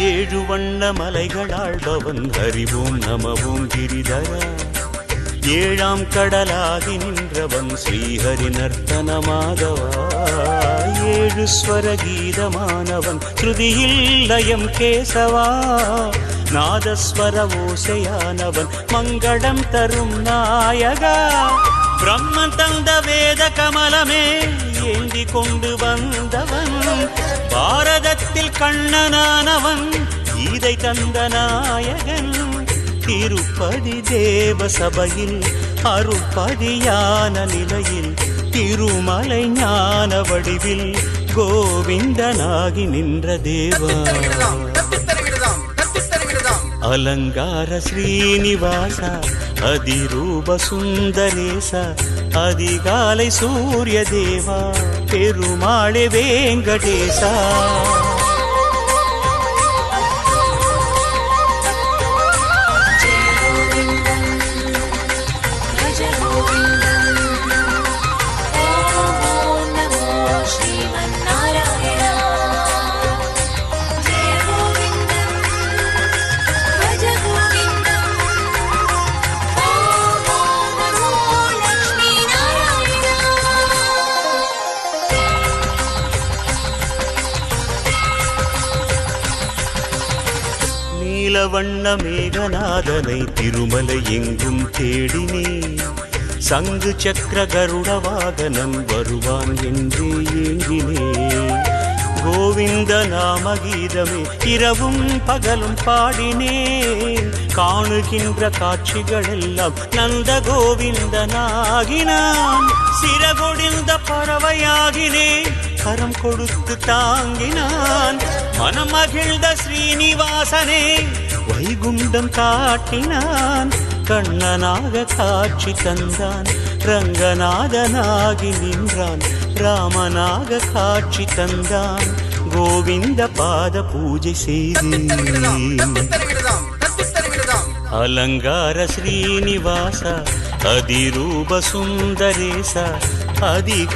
ஏழு வண்ண மலைகளாழ்பவன் ஹரிவோம் நமவும் கிரிதரா. ஏழாம் கடலாகி நின்றவன் ஸ்ரீஹரி நர்த்தனமாகவா. ஏழு ஸ்வர கீதமானவன் ஸ்ருதியில் லயம் கேசவா. நாதஸ்வர ஓசையானவன் மங்களம் தரும் நாயகா. பிரம்மன் தந்த வேத கமலமே ஏந்தி கொண்டு வந்தவன். கண்ணனானவன் கீதை தந்த நாயகன். திருப்பதி தேவசபையில் அருப்பதியான நிலையில் திருமலை ஞான வடிவில் கோவிந்தனாகி நின்ற தேவா. அலங்கார ஸ்ரீனிவாச அதிரூப சுந்தரேச அதிகாலை சூரிய தேவா பெருமாளே வேங்கடேசா. நீல வண்ண மேகநாதனை திருமலை எங்கும் தேடினேன். சங்கு சக்கர கருட வாகனம் வருவான் என்று ஏங்கினே. கோவிந்த நாம கீதமே இரவும் பகலும் பாடினேன் காணுகின்ற காட்சிகளெல்லாம் நந்த கோவிந்தனாகினான். சிறகொடிந்த பறவையாகினேன் கரம் கொடுத்து தாங்கினான். மனமகிழ்ந்த ஸ்ரீனிவாசனே வைகுண்டம் காட்டினான். கண்ணனாக காட்சி தந்தான். ரங்கநாதனாகி நின்றான். ராமனாக காட்சி தந்தான். கோவிந்த பாத பூஜை செய்து. அலங்கார ஸ்ரீனிவாச அதிரூப சுந்தரேச அதி